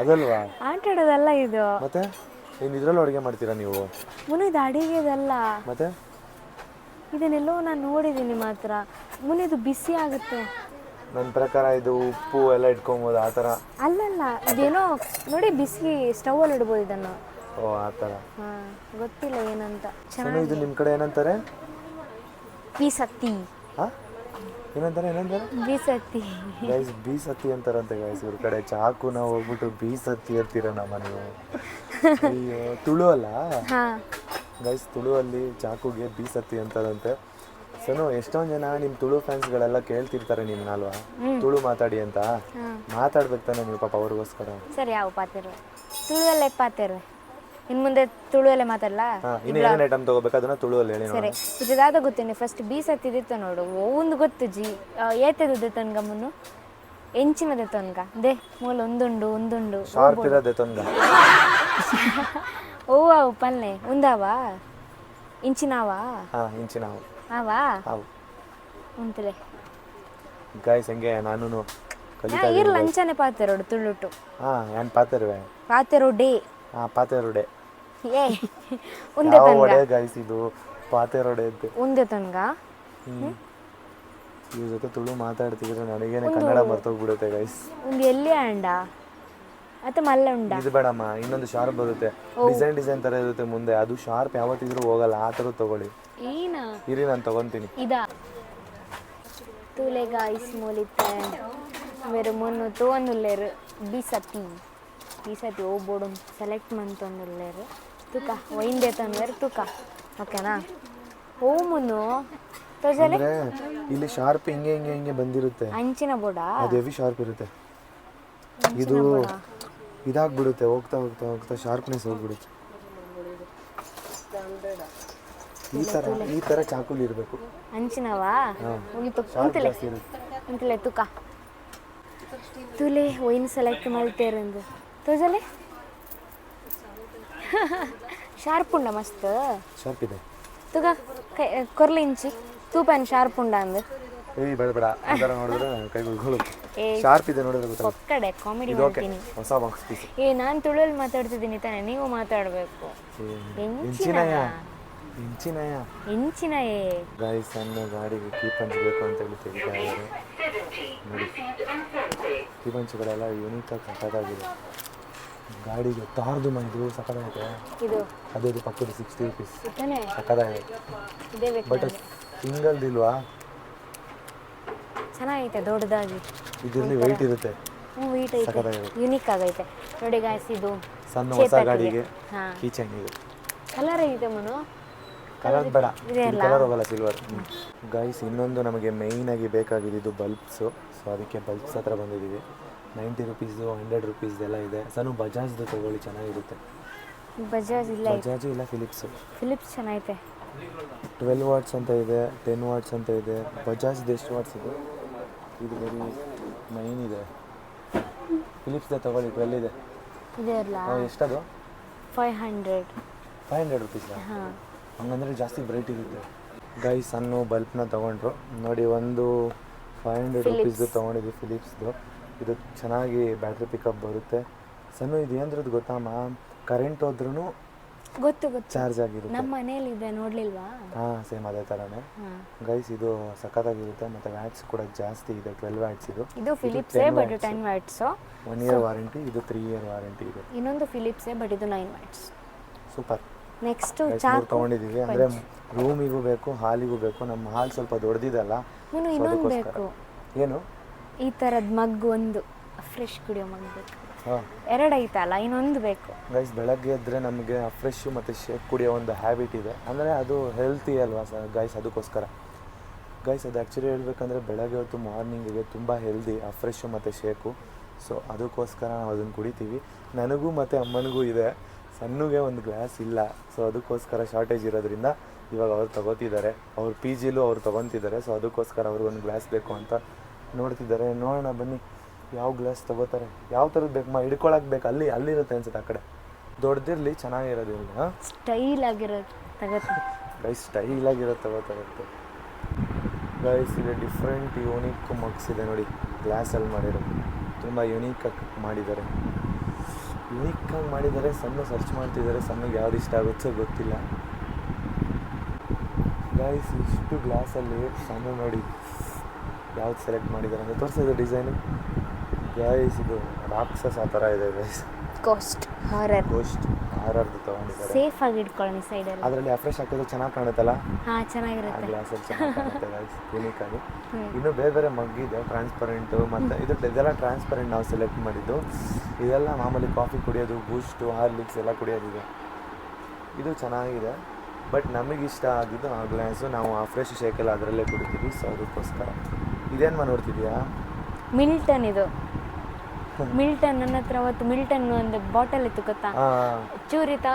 ಅದಲ್ವಾ? ಆಟ ಆಡೋದಲ್ಲ ಇದು. ಮತ್ತೆ? ಏನು ಇದ್ರಲ್ಲಿ ಅಡುಗೆ ಮಾಡ್ತೀರಾ ನೀವು? ಮುನು ಇದು ಅಡಿಗೆದಲ್ಲ. ಮತ್ತೆ? ಇದನ್ನೆಲ್ಲೋ ನಾನು ನೋಡಿದ್ದೀನಿ ಮಾತ್ರ. ಮುನು ಇದು ಬಿಸಿ ಆಗುತ್ತೆ. ನನ್ನ ಪ್ರಕಾರ ಇದು ಉಪ್ಪು ಎಲ್ಲ ಇಟ್ಕೊಬೋದು ಆ ಥರ. ಅಲ್ಲಲ್ಲ ಇದೇನೋ ನೋಡಿ ಬಿಸಿ ಸ್ಟವಲ್ಲಿ ಇಡ್ಬೋದು ಇದನ್ನು. ಓ ಆ ಥರ. ಹಾಂ ಗೊತ್ತಿಲ್ಲ ಏನಂತ. ಚೆನ್ನಾಗಿ ಇದು ನಿಮ್ಮ ಕಡೆ ಏನಂತಾರೆ? ಪೀಸತ್ತಿ ಹಾಂ? ಏನಂತಾರೆ ಏನಂತಾರೆ ಬೀಸತ್ತಿ. ಗೈಸ್ ಬೀಸತ್ತಿ ಅಂತಾರಂತೆ ಗೈಸ್ ಇವ್ರ ಕಡೆ ಚಾಕುನ ಹೋಗ್ಬಿಟ್ಟು ಬೀಸತ್ತಿ ಅಂತೀರ ನಮ್ಮ ನೀವು ಅಯ್ಯೋ ತುಳು ಅಲ್ಲ? ಗೈಸ್ ತುಳು ಅಲ್ಲಿ ಚಾಕುಗೆ ಬೀಸತ್ತಿ ಅಂತಾರಂತೆ. ಸನು ಎಷ್ಟೊಂದು ಜನ ನಿಮ್ಮ ತುಳು ಫ್ಯಾನ್ಸ್ಗಳೆಲ್ಲ ಕೇಳ್ತಿರ್ತಾರೆ ನಿಮ್ಮನ್ನ ಅಲ್ವಾ ತುಳು ಮಾತಾಡಿ ಅಂತ. ಮಾತಾಡ್ಬೇಕು ತಾನೆ ನೀವು ಪಾಪ ಅವ್ರಿಗೋಸ್ಕರ. ಸರಿ ಯಾವ ತುಳು ತುಳುವಲ್ಲೇ ಪಾತಿರು ಇನ್ನು ಮುಂದೆ ತುಳುವಲ್ಲೇ ಮಾತಾಡಲ್ಲ ಹಾ ಇನ್ನು ಏನೇನು ಐಟಮ್ ತಗೋಬೇಕು ಅದನ್ನ ತುಳುವಲ್ಲಿ ಹೇಳಿ ಸರಿ ನೋಡೋಣ. ಇದಾದ ಗೊತ್ತೇನೆ ಫಸ್ಟ್ ಬಿ ಸತ್ತಿದ್ದಿತ್ತು ನೋಡು. ಒಂದು ಗೊತ್ತು ಜಿ. ಏತದ ತನ್ಗ ಮುನ್ನು? ಎಂಚಿನದ ತನ್ಗ. ದೇ ಮೂಲ ಒಂದುಂಡು ಒಂದುಂಡು. ಶಾರ್ಪ್ ಇರೋದೆ ತೊಂದ ಓ ಅವು [LAUGHS] ಪಲ್ಲೆ ಉಂದಾವಾ? ಇಂಚಿನಾವಾ? ಹಾ ಇಂಚಿ ನಾವು ಆವಾ? ಹಾವು. ಉಂತಲೆ ಗಾಯ್ಸ್ ಹೆಂಗೆ? ನಾನು ಕಲಿತಾ ಇರ್ಲ ಅಂಚನೆ ಪಾತೆರೋಡು ತುಳುಟು. ಹಾ ಏನ್ ಪಾತೆರುವೆ? ಪಾತೆರೋ ಡೇ ಹಾ ಪಾತೆ ಏ ಒಡೆ ಗಾಯ್ಸ್ ಇದು? ಪಾತೆ ಅಂತ. ಉಂದೆ ತನ್ಗ? ಹ್ಮ್. ಇವ್ರ ಜೊತೆ ತುಳು ಮಾತಾಡ್ತಿದ್ರೆ ನನಗೇನೆ ಕನ್ನಡ ಮರ್ತೋಗ್ಬಿಡುತ್ತೆ ಗೈಸ್ ಉಂದು ಎಲ್ಲಿ ಅಂಡ ಅಥವಾ ಮಲ್ಲ ಉಂಡ? ಇದು ಬೇಡಮ್ಮ ಇನ್ನೊಂದು ಶಾರ್ಪ್ ಬರುತ್ತೆ. ಡಿಸೈನ್ ಡಿಸೈನ್ ತರ ಇರುತ್ತೆ ಮುಂದೆ. ಅದು ಶಾರ್ಪ್ ಯಾವತ್ತಿದ್ರೂ ಹೋಗಲ್ಲ ಆ ಥರ ತಗೊಳ್ಳಿ. ಏನ? ಇರಿ ನಾನು ತಗೊಂತೀನಿ. ಇದಾ? ತೂಲೆ ಗಾಯ್ಸ್ ಮೂಲಿತ್ತೆ ವೆರು ಮುನ್ನು ತೋನುಲ್ಲೆರು ಬಿಸತಿ. ಬೀಸತಿ ಹೋಗ್ಬೋಡು ಸೆಲೆಕ್ಟ್ ಮಂತೊಂದುಳ್ಳೇರು ತುಕ ಒಯ್ಂದೆ ತಂದ್ರೆ ತುಕ. ಓಕೆನಾ ಓ ಮುನ್ನು ತೋಜಲೆ ಅಂದ್ರೆ ಇಲ್ಲಿ ಶಾರ್ಪ್ ಹಿಂಗೆ ಹಿಂಗೆ ಹಿಂಗೆ ಬಂದಿರುತ್ತೆ. ಅಂಚಿನ ಬೋಡ ಅದು ಹೆವಿ ಶಾರ್ಪ್ ಇರುತ್ತೆ. ಇದು ಇದಾಗ್ಬಿಡುತ್ತೆ ಹೋಗ್ತಾ ಹೋಗ್ತಾ ಹೋಗ್ತಾ ಶಾರ್ಪ್ನೆಸ್ ಹೋಗ್ಬಿಡುತ್ತೆ. ಈ ತರ ಈ ತರ ಚಾಕುಲಿ ಇರಬೇಕು. ಅಂಚಿನವಾ? ಉಂಟು ಉಂತಲೆ? ಜಾಸ್ತಿ ಇರುತ್ತೆ. ತುಕ. ತುಲೆ ವೈನ್ ಸೆಲೆಕ್ಟ್ ಮಲ್ತೇರಂದು ತೋಜಲೆ? ಶಾರ್ಪ್ ಉಂಡ ಮಸ್ತ್. ಶಾರ್ಪ್ ಇದೆ. ತುಗ ಕೈ ಕೊರ್ಲಿ ಇಂಚಿ. ತೂಪನ್ ಶಾರ್ಪ್ ಉಂಡ ಅಂದು. ಏಯ್ ಬೇಡ ಬೇಡ. ಆ ನೋಡಿದ್ರೆ ಕೈ ಏ ಶಾರ್ಪ್ ಇದೆ ನೋಡಿದ್ರೆ ಗೊತ್ತಾಗುತ್ತೆ. ಒಕ್ಕಡೆ ಕಾಮಿಡಿ ಮಾಡ್ತೀನಿ. ಹೊಸ ಬಾಕ್ಸ್ ಪೀಸ್ ಏ ನಾನು ತುಳುವಲ್ಲಿ ಮಾತಾಡ್ತಿದ್ದೀನಿ ತಾನೆ. ನೀವು ಮಾತಾಡಬೇಕು. ಇಂಚಿನಯ ಇಂಚಿನಯ ಇಂಚಿನ ಏ ಗಾಡಿ ಸಣ್ಣ ಗಾಡಿಗೆ ಕೀ ಪಂಚ್ ಬೇಕು ಅಂತ ಹೇಳಿ ತೆಗಿತಾ ಇದ್ದಾರೆ ನೋಡಿ ಕೀ ಪಂಚ್ಗಳೆಲ್ಲ ಯೂನಿಕಾಗಿ ಸಖತ್ತಾಗಿದೆ ಗಾಡಿಗೆ ತಾರ್ದು ಇದು ಸಖತ್ತಾಗಿದೆ ಇದು. ಅದೇ ಇದು ಪಕ್ಕದ ಸಿಕ್ಸ್ಟಿ ರುಪೀಸ್ ಬಟ್ ಬೇಕು? ಬಟ್ ಸಿಂಗಲ್ದಿಲ್ವಾ ಚೆನ್ನಾಗೈತೆ ದೊಡ್ಡದಾಗಿ. ಇದರಲ್ಲಿ ವೆಯ್ಟ್ ಇರುತ್ತೆ. ಹ್ಞೂ ವೀಟ್ ಐತೆ. ಯೂನಿಕ್ ಆಗೈತೆ. ನೋಡಿ ಗಾಯ್ಸ್ ಇದು ಸಣ್ಣ ಹೊಸ ಗಾಡಿಗೆ ಹಾ. ಕೀಚೆನ್ ಇದು. ಕಲರ್ ಇದೆ ಮನು? ಕಲರ್ ಬೇಡ. ಇದೆ ಕಲರ್ ಹೋಗಲ್ಲ ಸಿಲ್ವರ್ ಗೈಸ್ ಇನ್ನೊಂದು ನಮಗೆ ಮೇಯ್ನ್ ಆಗಿ ಬೇಕಾಗಿದ್ದು ಬಲ್ಬ್ಸು ಸೊ ಅದಕ್ಕೆ ಬಲ್ಬ್ಸ್ ಹತ್ರ ಬಂದಿದ್ದೀವಿ. ನೈಂಟಿ ರುಪೀಸು ಹಂಡ್ರೆಡ್ ರುಪೀಸ್ದೆಲ್ಲ ಇದೆ. ಸನು ಬಜಾಜ್ದು ತಗೊಳ್ಳಿ ಚೆನ್ನಾಗಿರುತ್ತೆ. ಬಜಾಜ್ ಇಲ್ಲ ಬಜಾಜು ಇಲ್ಲ ಫಿಲಿಪ್ಸು. ಫಿಲಿಪ್ಸ್ ಚೆನ್ನಾಗೈತೆ. ಟ್ವೆಲ್ ವಾಟ್ಸ್ ಅಂತ ಇದೆ ಟೆನ್ ವಾಟ್ಸ್ ಅಂತ ಇದೆ. ಬಜಾಜ್ ಎಷ್ಟು ವಾಟ್ಸ್ ಇದೆ? ಇದು ಬರೀ ನೈನ್ ಇದೆ. ಫಿಲಿಪ್ಸ್ದೆ ತಗೊಳ್ಳಿ ಟ್ವೆಲ್ ಇದೆ. ಇದೆ ಅಲ್ಲ? ಆ, ಎಷ್ಟದು? Five hundred. Five hundred rupees? ಹಾಂ. ಹಂಗಂದ್ರೆ ಜಾಸ್ತಿ ಬ್ರೈಟ್ ಇರುತ್ತೆ. ಗೈ ಸಣ್ಣ ಬಲ್ಬ್ನ ತೊಗೊಂಡ್ರು. ನೋಡಿ ಒಂದು ಫೈವ್ ಹಂಡ್ರೆಡ್ ರುಪೀಸ್ದು ತೊಗೊಂಡಿದ್ವಿ ಫಿಲಿಪ್ಸ್ದು. ಇದು ಚೆನ್ನಾಗಿ ಬ್ಯಾಟ್ರಿ ಪಿಕಪ್ ಬರುತ್ತೆ. ಸಣ್ಣ ಇದು ಏನದ್ರದ್ದು ಗೊತ್ತಮ್ಮ ಕರೆಂಟ್ ಹೋದ್ರೂ ಗೊತ್ತು ಗೊತ್ತು. ಚಾರ್ಜ್ ಆಗಿರುತ್ತೆ. ನಮ್ಮ ಮನೇಲಿ ಇದೆ ನೋಡ್ಲಿಲ್ವಾ? ಹಾ ಸೇಮ್ ಅದೇ ಥರನೇ ಗೈಸ್ ಇದು ಸಖತ್ತಾಗಿರುತ್ತೆ ಮತ್ತೆ ವ್ಯಾಟ್ಸ್ ಕೂಡ ಜಾಸ್ತಿ ಇದೆ ಟ್ವೆಲ್ ವ್ಯಾಟ್ಸ್ ಇದು. ಇದು ಫಿಲಿಪ್ಸೇ but ten watts one year warranty ಇದು ತ್ರೀ ಇಯರ್ ವಾರಂಟಿ ಇದೆ. ಇನ್ನೊಂದು ಫಿಲಿಪ್ಸೇ ಬಟ್ ಇದು nine watts super next charge ತಗೊಂಡಿದ್ದೀವಿ ಅಂದ್ರೆ ರೂಮಿಗೂ ಬೇಕು ಹಾಲಿಗೂ ಬೇಕು. ನಮ್ಮ ಹಾಲ್ ಸ್ವಲ್ಪ ದೊಡ್ಡದಿದಲ್ಲ ಅಲ್ಲ ಇನ್ನೊಂದು ಬೇಕು. ಏನು? ಈ ಥರದ್ದು ಮಗ್ ಒಂದು ಫ್ರೆಶ್ ಕುಡಿಯೋ ಮಗ್ ಬೇಕು. ಎರಡು ಐತೆ ಐತಲ್ಲ ಇನ್ನೊಂದು ಬೇಕು. ಗೈಸ್ ಬೆಳಗ್ಗೆ ಎದ್ದರೆ ನಮಗೆ ಫ್ರೆಶ್ ಮತ್ತು ಶೇಕ್ ಕುಡಿಯೋ ಒಂದು ಹ್ಯಾಬಿಟ್ ಇದೆ. ಅಂದರೆ ಅದು ಹೆಲ್ತಿ ಅಲ್ವಾ ಸರ್ ಗೈಸ್ ಅದಕ್ಕೋಸ್ಕರ. ಗೈಸ್ ಅದು ಆ್ಯಕ್ಚುಲಿ ಹೇಳ್ಬೇಕಂದ್ರೆ ಬೆಳಗ್ಗೆ ಹೊತ್ತು ಮಾರ್ನಿಂಗಿಗೆ ತುಂಬ ಹೆಲ್ದಿ ಆ ಫ್ರೆಶ್ಶು ಮತ್ತು ಶೇಕು ಸೊ ಅದಕ್ಕೋಸ್ಕರ ನಾವು ಅದನ್ನು ಕುಡಿತೀವಿ. ನನಗೂ ಮತ್ತು ಅಮ್ಮನಿಗೂ ಇದೆ. ಸಣ್ಣಗೆ ಒಂದು ಗ್ಲಾಸ್ ಇಲ್ಲ. ಸೊ ಅದಕ್ಕೋಸ್ಕರ ಶಾರ್ಟೇಜ್ ಇರೋದ್ರಿಂದ ಇವಾಗ ಅವ್ರು ತಗೋತಿದ್ದಾರೆ. ಅವ್ರ ಪಿ ಜಿಲೂ ಅವ್ರು ತೊಗೊತಿದ್ದಾರೆ. ಸೊ ಅದಕ್ಕೋಸ್ಕರ ಅವ್ರಿಗೊಂದು ಗ್ಲಾಸ್ ಬೇಕು ಅಂತ ನೋಡ್ತಿದ್ದಾರೆ. ನೋಡೋಣ ಬನ್ನಿ. ಯಾವ ಗ್ಲಾಸ್ ತಗೋತಾರೆ? ಯಾವ ಥರದ್ದು ಬೇಕು? ಮಾ ಹಿಡ್ಕೊಳಕ್ಕೆ ಬೇಕು? ಅಲ್ಲಿ ಅಲ್ಲಿರುತ್ತೆ ಅನ್ಸುತ್ತೆ ಆ ಕಡೆ. ದೊಡ್ಡದಿರಲಿ ಚೆನ್ನಾಗಿರೋದಿಲ್ಲ ಸ್ಟೈಲ್ ಆಗಿರೋದು ಗೈಸ್ ಆಗಿರೋದು ತಗೋತಾರಂತೆ ಗೈಸ್ ಇದೆ ಡಿಫ್ರೆಂಟ್ ಯೂನಿಕ್ ಮಗ್ಸ್ ಇದೆ ನೋಡಿ. ಗ್ಲಾಸಲ್ಲಿ ಮಾಡಿರೋದು ತುಂಬ ಯುನೀಕಾಗಿ ಮಾಡಿದ್ದಾರೆ. ಯುನೀಕಾಗಿ ಮಾಡಿದ್ದಾರೆ ಸಣ್ಣ ಸರ್ಚ್ ಮಾಡ್ತಿದ್ದಾರೆ. ಸಣ್ಣಗೆ ಯಾವ್ದು ಇಷ್ಟ ಆಗುತ್ತೋ ಗೊತ್ತಿಲ್ಲ. ಗೈಸ್ ಇಷ್ಟು ಗ್ಲಾಸಲ್ಲಿ ಸಣ್ಣ ನೋಡಿ. ಯಾವ್ದು ಸೆಲೆಕ್ಟ್ ಮಾಡಿದ್ದಾರೆ ಅಂತ ತೋರಿಸೋದು ಡಿಸೈನು ಗೈಸ್ ಇದು ರಾಕ್ಷಸ ಆ ಥರ ಇದೆ ಗೈಸ್ ಕಾಸ್ಟ್ ಹಾರರ್ ಬೂಸ್ಟ್ ಹಾರರ್ದು ತಗೊಂಡಿದ್ದಾರೆ. ಸೇಫ್ ಆಗಿ ಇಟ್ಕೊಳ್ಳಿ ಅಲ್ಲಿ. ಅದರಲ್ಲಿ ಅಫ್ರೆಶ್ ಹಾಕಿದ್ರೆ ಚೆನ್ನಾಗಿ ಕಾಣುತ್ತಲ್ಲ? ಹಾಂ ಚೆನ್ನಾಗಿರುತ್ತೆ. ಗ್ಲಾಸಲ್ಲಿ ಚೆನ್ನಾಗಿ ಕಾಣುತ್ತೆ ಗೈಸ್ ಯೂನಿಕ್ ಆಗಿ. ಇನ್ನು ಬೇರೆ ಬೇರೆ ಮಗ್ ಇದೆ ಟ್ರಾನ್ಸ್ಪರೆಂಟು ಮತ್ತು ಇದು ಇದೆಲ್ಲ ಟ್ರಾನ್ಸ್ಪರೆಂಟ್ ನಾವು ಸೆಲೆಕ್ಟ್ ಮಾಡಿದ್ದು. ಇದೆಲ್ಲ ಮಾಮೂಲಿ ಕಾಫಿ ಕುಡಿಯೋದು ಬೂಸ್ಟು ಹಾರ್ಲಿಕ್ಸ್ ಎಲ್ಲ ಕುಡಿಯೋದಿದೆ. ಇದು ಚೆನ್ನಾಗಿದೆ. ಬಟ್ ನಮಗಿಷ್ಟ ಇಷ್ಟ ಆಗಿದ್ದು ಆ ಗ್ಲಾಸು ನಾವು ಆ ಫ್ರೆಶ್ ಶೇಕೆಲ್ಲ ಅದರಲ್ಲೇ ಕುಡಿತೀವಿ. ಸೊ ಅದಕ್ಕೋಸ್ಕರ. ಇದೇನು ನೋಡ್ತಿದ್ಯಾ? ಮಿಲ್ಟನ್ ಇದು. [LAUGHS] ಮಿಲ್ಟನ್ ನನ್ನ ಹತ್ರ ಅವತ್ತು ಮಿಲ್ಟನ್ ಒಂದು ಬಾಟಲ್ ಇತ್ತು ಗೊತ್ತಾ? ಚೂರಿ ತ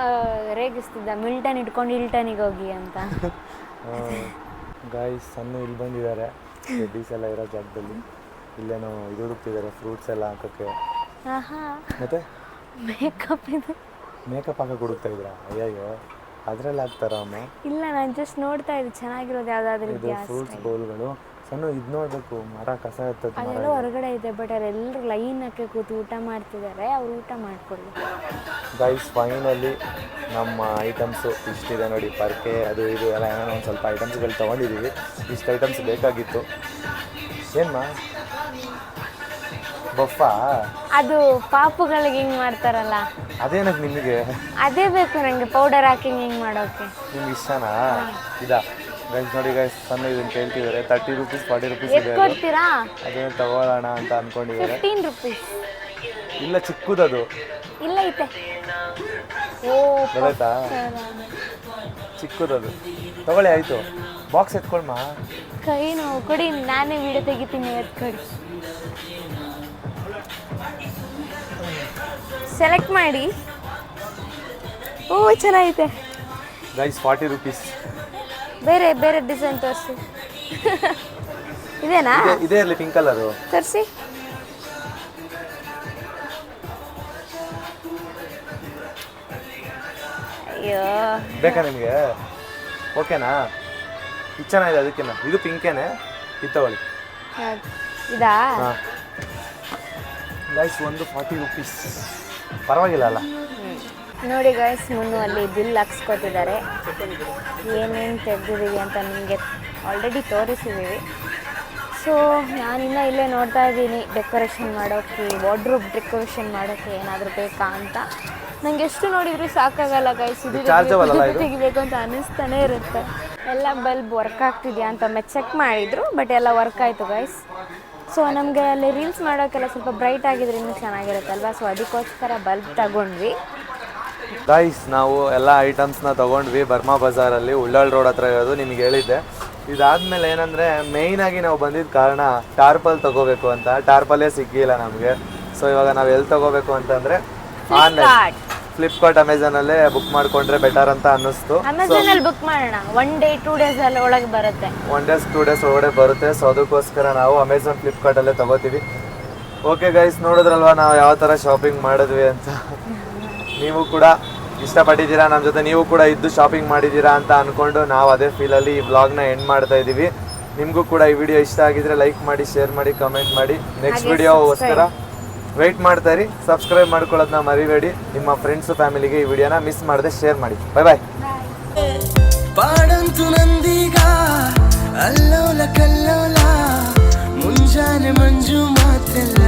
ರೇಗಿಸ್ತಿದ್ದ ಮಿಲ್ಟನ್ ಇಟ್ಕೊಂಡು ಇಲ್ಟನಿಗೆ ಹೋಗಿ ಅಂತ. [LAUGHS] ಗಾಯ್ಸ್ ಸಣ್ಣ ಇಲ್ಲಿ ಬಂದಿದ್ದಾರೆ. ರೆಡ್ಡೀಸ್ ಎಲ್ಲ ಇರೋ ಜಾಗದಲ್ಲಿ. ಇಲ್ಲೇನೋ ಇದು ಹುಡುಕ್ತಿದ್ದಾರೆ ಫ್ರೂಟ್ಸ್ ಎಲ್ಲ ಹಾಕೋಕ್ಕೆ. ಆಹಾ. ಮತ್ತೆ? ಮೇಕಪ್ ಇದು. ಮೇಕಪ್ ಹಾಕಕ್ಕೆ ಹುಡುಕ್ತಾ ಇದ್ರಾ ಅಯ್ಯಯ್ಯೋ ಅದ್ರಲ್ಲಿ ಹಾಕ್ತಾರ ಅಮ್ಮ ಇಲ್ಲ ನಾನು ಜಸ್ಟ್ ನೋಡ್ತಾ ಇದ್ದೆ ಚೆನ್ನಾಗಿರೋದು ಯಾವ್ದಾದ್ರು ಫ್ರೂಟ್ಸ್ ಬೌಲ್ಗಳು ಸಣ್ಣ ಇದು ನೋಡ್ಬೇಕು ಮರ ಕಸ ಎತ್ತದ ಅದೆಲ್ಲ ಹೊರಗಡೆ ಇದೆ ಬಟ್ ಅವರೆಲ್ಲರೂ ಲೈನ್ ಹಾಕಿ ಕೂತು ಊಟ ಮಾಡ್ತಿದ್ದಾರೆ ಅವ್ರು ಊಟ ಮಾಡ್ಕೊಳ್ಳಿ. ಗೈಸ್ ಫೈನಲಿ ನಮ್ಮ ಐಟಮ್ಸು ಇಷ್ಟಿದೆ ನೋಡಿ ಪರ್ಕೆ ಅದು ಇದು ಎಲ್ಲ ಏನೋ ಒಂದು ಸ್ವಲ್ಪ ಐಟಮ್ಸ್ಗಳು ತೊಗೊಂಡಿದ್ದೀವಿ ಇಷ್ಟು ಐಟಮ್ಸ್ ಬೇಕಾಗಿತ್ತು. ಏನ್ಮಾ? ಬಫಾ? ಅದು ಪಾಪುಗಳಿಗೆ ಹಿಂಗ್ ಮಾಡ್ತಾರಲ್ಲ. ಅದೇನಕ್ಕೆ ನಿಮಗೆ? ಅದೇ ಬೇಕು ನಂಗೆ ಪೌಡರ್ ಹಾಕಿ ಹಿಂಗ್ ಮಾಡೋಕೆ. ನಿಮ್ಗೆ ಇಷ್ಟನಾ? ಇದಾ? ಗೈಸ್ ನೋಡಿ ಗೈಸ್ ಸಣ್ಣ ಇದನ್ನ ಕೇಳ್ತಿದ್ದಾರೆ. ತರ್ಟಿ ರುಪೀಸ್ ಫಾರ್ಟಿ ರುಪೀಸ್ ಇದೆ ಅದು. ಕೊಡ್ತೀರಾ? ಅದೇನು ತಗೊಳ್ಳೋಣ ಅಂತ ಅನ್ಕೊಂಡಿದ್ದಾರೆ. ಫಿಫ್ಟೀನ್ ರುಪೀಸ್ ಇಲ್ಲ ಚಿಕ್ಕದದು. ಇಲ್ಲ ಐತೆ. ಓ ಗೊತ್ತಾಯ್ತಾ ಚಿಕ್ಕದದು. ತಗೊಳ್ಳಿ ಆಯಿತು. ಬಾಕ್ಸ್ ಎತ್ಕೊಳ್ಮಾ? ಕೈ ನೋವು. ಕೊಡಿ ನಾನೇ ವಿಡಿಯೋ ತೆಗಿತೀನಿ ಎತ್ಕೊಡಿ ಸೆಲೆಕ್ಟ್ ಮಾಡಿ. ಓ ಚೆನ್ನಾಗೈತೆ. ಗೈಸ್ ಫಾರ್ಟಿ ರುಪೀಸ್ ಬೇರೆ ಬೇರೆ ಡಿಸೈನ್ ತೋರಿಸಿ. ಇದೇನಾ? ಇದೇ ಇರಲಿ ಪಿಂಕ್ ಕಲರು ತೋರಿಸಿ. ಅಯ್ಯೋ. ಬೇಕಾ ನಿಮಗೆ? ಓಕೆನಾ? ಇದು ಚೆನ್ನಾಗಿದೆ ಅದಕ್ಕಿನ್ನ ಇದು ಪಿಂಕೇನೆ ಇದು ತಗೊಳ್ಳಿ? ಇದಾ? ಹಾಂ. ಗೈಸ್ ಒಂದು ಫಾರ್ಟಿ ರುಪೀಸ್ ಪರವಾಗಿಲ್ಲ ಅಲ್ಲ. ನೋಡಿ ಗೈಸ್ ಮುನ್ನು ಅಲ್ಲಿ ಬಿಲ್ ಹಾಕ್ಸ್ಕೊತಿದ್ದಾರೆ ಏನೇನು ತೆಗೆದಿದ್ದೀವಿ ಅಂತ ನಿಮಗೆ ಆಲ್ರೆಡಿ ತೋರಿಸಿದ್ದೀವಿ. ಸೊ ನಾನಿನ್ನ ಇಲ್ಲೇ ನೋಡ್ತಾ ಇದ್ದೀನಿ. ಡೆಕೋರೇಷನ್ ಮಾಡೋಕ್ಕೆ ವಾರ್ಡ್ರೂಬ್ ಡೆಕೋರೇಷನ್ ಮಾಡೋಕ್ಕೆ ಏನಾದರೂ ಬೇಕಾ ಅಂತ. ನಂಗೆ ಎಷ್ಟು ನೋಡಿದ್ರು ಸಾಕಾಗಲ್ಲ ಗೈಸ್ ಇದು? ತೆಗಿಬೇಕು ಅಂತ ಅನ್ನಿಸ್ತಾನೆ ಇರುತ್ತೆ. ಎಲ್ಲ ಬಲ್ಬ್ ವರ್ಕ್ ಆಗ್ತಿದೆಯಾ ಅಂತ ಒಮ್ಮೆ ಚೆಕ್ ಮಾಡಿದ್ರು ಬಟ್ ಎಲ್ಲ ವರ್ಕ್ ಆಯಿತು ಗೈಸ್ ಸೊ ನಮಗೆ ಅಲ್ಲಿ ರೀಲ್ಸ್ ಮಾಡೋಕ್ಕೆಲ್ಲ ಸ್ವಲ್ಪ ಬ್ರೈಟ್ ಆಗಿದ್ರೆ ಇನ್ನೂ ಚೆನ್ನಾಗಿರುತ್ತಲ್ವಾ ಸೊ ಅದಕ್ಕೋಸ್ಕರ ಬಲ್ಬ್ ತಗೊಂಡ್ವಿ. ಗೈಸ್ ನಾವು ಎಲ್ಲ ಐಟಮ್ಸ್ನ ತೊಗೊಂಡ್ವಿ ಬರ್ಮಾ ಬಜಾರಲ್ಲಿ ಉಳ್ಳಾಳ್ ರೋಡ್ ಹತ್ರ ಇರೋದು ನಿಮ್ಗೆ ಹೇಳಿದ್ದೆ. ಇದಾದ್ಮೇಲೆ ಏನಂದರೆ ಮೇಯ್ನಾಗಿ ನಾವು ಬಂದಿದ್ದ ಕಾರಣ ಟಾರ್ಪಲ್ ತಗೋಬೇಕು ಅಂತ. ಟಾರ್ಪಲ್ಲೇ ಸಿಕ್ಕಿಲ್ಲ ನಮಗೆ. ಸೊ ಇವಾಗ ನಾವು ಎಲ್ಲಿ ತಗೋಬೇಕು ಅಂತಂದರೆ ಆನ್ಲೈನ್ ಫ್ಲಿಪ್ಕಾರ್ಟ್ ಅಮೆಝಾನ್ ಅಲ್ಲೇ ಬುಕ್ ಮಾಡ್ಕೊಂಡ್ರೆ ಬೆಟರ್ ಅಂತ ಅನ್ನಿಸ್ತು. ಅಮೆಝಾನ್ ಅಲ್ಲಿ ಬುಕ್ ಮಾಡೋಣ. ಒನ್ ಡೇ ಟೂ ಡೇಸ್ ಅಲ್ಲಿ ಒಳಗೆ ಬರುತ್ತೆ. ಒನ್ ಡೇಸ್ ಟೂ ಡೇಸ್ ಒಳಗಡೆ ಬರುತ್ತೆ. ಸೊ ಅದಕ್ಕೋಸ್ಕರ ನಾವು ಅಮೆಝಾನ್ ಫ್ಲಿಪ್ಕಾರ್ಟಲ್ಲೇ ತಗೋತೀವಿ. ಓಕೆ ಗೈಸ್ ನೋಡಿದ್ರಲ್ವಾ ನಾವು ಯಾವ ಥರ ಶಾಪಿಂಗ್ ಮಾಡಿದ್ವಿ ಅಂತ? ನೀವು ಕೂಡ ಇಷ್ಟಪಟ್ಟಿದ್ದೀರಾ? ನಮ್ಮ ಜೊತೆ ನೀವು ಕೂಡ ಇದ್ದು ಶಾಪಿಂಗ್ ಮಾಡಿದ್ದೀರಾ ಅಂತ ಅಂದ್ಕೊಂಡು ನಾವು ಅದೇ ಫೀಲಲ್ಲಿ ಈ ವ್ಲಾಗ್ನ ಎಂಡ್ ಮಾಡ್ತಾ ಇದ್ದೀವಿ. ನಿಮಗೂ ಕೂಡ ಈ ವಿಡಿಯೋ ಇಷ್ಟ ಆಗಿದ್ರೆ ಲೈಕ್ ಮಾಡಿ ಶೇರ್ ಮಾಡಿ ಕಮೆಂಟ್ ಮಾಡಿ. ನೆಕ್ಸ್ಟ್ ವಿಡಿಯೋಗೋಸ್ಕರ ವೆಯ್ಟ್ ಮಾಡ್ತಾ ಇರಿ. ಸಬ್ಸ್ಕ್ರೈಬ್ ಮಾಡ್ಕೊಳ್ಳೋದನ್ನ ಮರಿಬೇಡಿ. ನಿಮ್ಮ ಫ್ರೆಂಡ್ಸು ಫ್ಯಾಮಿಲಿಗೆ ಈ ವಿಡಿಯೋನ ಮಿಸ್ ಮಾಡದೆ ಶೇರ್ ಮಾಡಿ. ಬಾಯ್ ಬಾಯ್ ಪಾಡಂತು ನಂದೀಗ ಅಲ್ಲೋಲ ಕಲ್ಲೋಲ ಮುಂಜಾನೆ ಮಂಜು ಮಾತೆಲ್ಲ.